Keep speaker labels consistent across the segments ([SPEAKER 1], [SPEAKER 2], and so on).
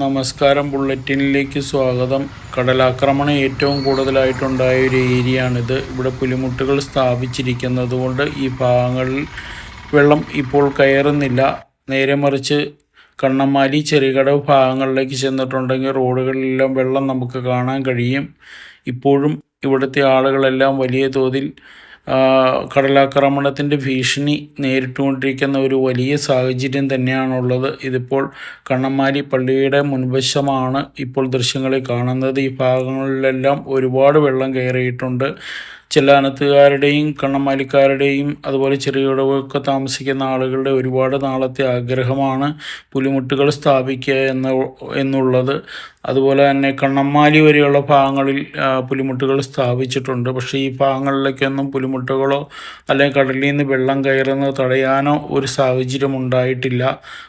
[SPEAKER 1] നമസ്കാരം ബുള്ളറ്റിനിലേക്ക് സ്വാഗതം. കടലാക്രമണം ഏറ്റവും കൂടുതലായിട്ടുണ്ടായ ഒരു ഏരിയയാണിത്. ഇവിടെ പുലിമുട്ടുകൾ സ്ഥാപിച്ചിരിക്കുന്നത് കൊണ്ട് ഈ ഭാഗങ്ങളിൽ വെള്ളം ഇപ്പോൾ കയറുന്നില്ല. നേരെ മറിച്ച് കണ്ണമാലി ചെറുകടവ് ഭാഗങ്ങളിലേക്ക് ചെന്നിട്ടുണ്ടെങ്കിൽ റോഡുകളിലെല്ലാം വെള്ളം നമുക്ക് കാണാൻ കഴിയും. ഇപ്പോഴും ഇവിടുത്തെ ആളുകളെല്ലാം വലിയ തോതിൽ കടലാക്രമണത്തിന്റെ ഭീഷണി നേരിട്ടുകൊണ്ടിരിക്കുന്ന ഒരു വലിയ സാഹചര്യം തന്നെയാണുള്ളത്. ഇതിപ്പോൾ കണ്ണമ്മാലി പള്ളിയുടെ മുൻവശമാണ് ഇപ്പോൾ ദൃശ്യങ്ങളിൽ കാണുന്നത്. ഈ ഭാഗങ്ങളിലെല്ലാം ഒരുപാട് വെള്ളം കയറിയിട്ടുണ്ട്. ചില അനത്തുകാരുടെയും അതുപോലെ ചെറിയടവൊക്കെ താമസിക്കുന്ന ആളുകളുടെ ഒരുപാട് നാളത്തെ ആഗ്രഹമാണ് പുലിമുട്ടുകൾ സ്ഥാപിക്കുക എന്ന എന്നുള്ളത്. അതുപോലെ തന്നെ കണ്ണമ്മാലി വരെയുള്ള ഭാഗങ്ങളിൽ പുലിമുട്ടുകൾ സ്ഥാപിച്ചിട്ടുണ്ട്. പക്ഷേ ഈ ഭാഗങ്ങളിലേക്കൊന്നും പുലിമുട്ടുകളോ അല്ലെങ്കിൽ കടലിൽ നിന്ന് വെള്ളം കയറുന്നത് തടയാനോ ഒരു സാഹചര്യം ഉണ്ടായിട്ടില്ല.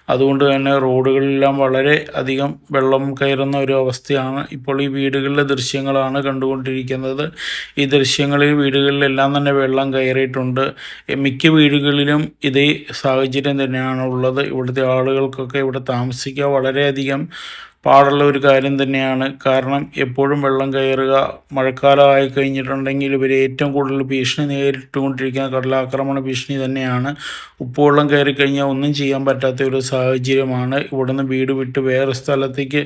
[SPEAKER 1] അതുകൊണ്ട് തന്നെ റോഡുകളിലെല്ലാം വളരെ അധികം വെള്ളം കയറുന്ന ഒരു അവസ്ഥയാണ് ഇപ്പോൾ ഈ വീടുകളിലെ ദൃശ്യങ്ങളാണ് കണ്ടുകൊണ്ടിരിക്കുന്നത്. ഈ ദൃശ്യങ്ങളിൽ വീടുകളിലെല്ലാം തന്നെ വെള്ളം കയറിയിട്ടുണ്ട്. മിക്ക വീടുകളിലും ഇതേ സാഹചര്യം തന്നെയാണ് ഉള്ളത്. ഇവിടുത്തെ ആളുകൾക്കൊക്കെ ഇവിടെ താമസിക്കുക വളരെയധികം പാടുള്ള ഒരു കാര്യം തന്നെയാണ്. കാരണം എപ്പോഴും വെള്ളം കയറുക മഴക്കാലമായി കഴിഞ്ഞിട്ടുണ്ടെങ്കിൽ ഇവർ ഏറ്റവും കൂടുതൽ ഭീഷണി നേരിട്ടുകൊണ്ടിരിക്കുന്ന കടലാക്രമണ ഭീഷണി തന്നെയാണ്. ഉപ്പുവെള്ളം കയറി കഴിഞ്ഞാൽ ഒന്നും ചെയ്യാൻ പറ്റാത്ത ഒരു സാഹചര്യമാണ്. ഇവിടുന്ന് വീട് വിട്ട് വേറെ സ്ഥലത്തേക്ക്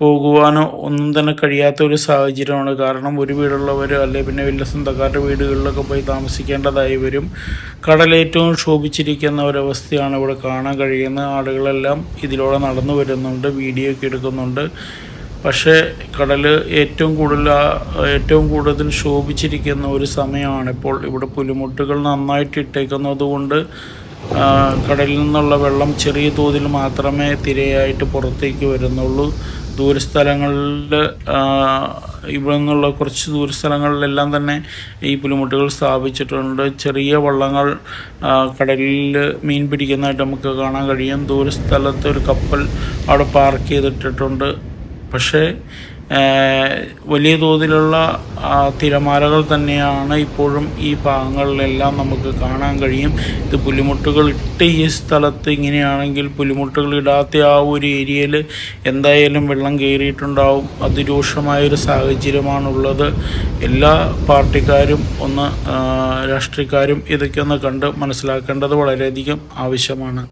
[SPEAKER 1] പോകുവാനോ ഒന്നും തന്നെ കഴിയാത്ത ഒരു സാഹചര്യമാണ്. കാരണം ഒരു വീടുള്ളവർ അല്ലെങ്കിൽ പിന്നെ വലിയ സ്വന്തക്കാരുടെ വീടുകളിലൊക്കെ പോയി താമസിക്കേണ്ടതായി വരും. കടലേറ്റവും ക്ഷോഭിച്ചിരിക്കുന്ന ഒരവസ്ഥയാണ് ഇവിടെ കാണാൻ കഴിയുന്നത്. ആളുകളെല്ലാം ഇതിലൂടെ നടന്നു വരുന്നുണ്ട് വീഡിയോ ഒക്കെ എടുക്കുന്നുണ്ട്. പക്ഷേ കടൽ ഏറ്റവും കൂടുതൽ ഏറ്റവും കൂടുതൽ ശോഭിച്ചിരിക്കുന്ന ഒരു സമയമാണ് ഇപ്പോൾ ഇവിടെ പുലിമുട്ടുകൾ നന്നായിട്ട് ഇട്ടേക്കുന്നതുകൊണ്ട് കടലിൽ നിന്നുള്ള വെള്ളം ചെറിയ തോതിൽ മാത്രമേ തിരയായിട്ട് പുറത്തേക്ക് വരുന്നുള്ളൂ. ദൂരസ്ഥലങ്ങളിൽ ഇവിടെ നിന്നുള്ള കുറച്ച് ദൂരസ്ഥലങ്ങളിലെല്ലാം തന്നെ ഈ പുലിമുട്ടുകൾ സ്ഥാപിച്ചിട്ടുണ്ട്. ചെറിയ വള്ളങ്ങൾ കടലിൽ മീൻ പിടിക്കുന്നതായിട്ട് നമുക്ക് കാണാൻ കഴിയും. ദൂരസ്ഥലത്ത് ഒരു കപ്പൽ അവിടെ പാർക്ക് ചെയ്തിട്ടിട്ടുണ്ട്. പക്ഷേ വലിയ തോതിലുള്ള തിരമാലകൾ തന്നെയാണ് ഇപ്പോഴും ഈ ഭാഗങ്ങളിലെല്ലാം നമുക്ക് കാണാൻ കഴിയും. ഇത് പുലിമുട്ടുകൾ ഇട്ട് ഈ സ്ഥലത്ത് ഇങ്ങനെയാണെങ്കിൽ പുലിമുട്ടുകൾ ഇടാത്ത ആ ഒരു ഏരിയയിൽ എന്തായാലും വെള്ളം കയറിയിട്ടുണ്ടാവും. അതിരൂക്ഷമായൊരു സാഹചര്യമാണുള്ളത്. എല്ലാ പാർട്ടിക്കാരും ഒന്ന് രാഷ്ട്രീയക്കാരും ഇതൊക്കെ ഒന്ന് കണ്ട് മനസ്സിലാക്കേണ്ടത് വളരെയധികം ആവശ്യമാണ്.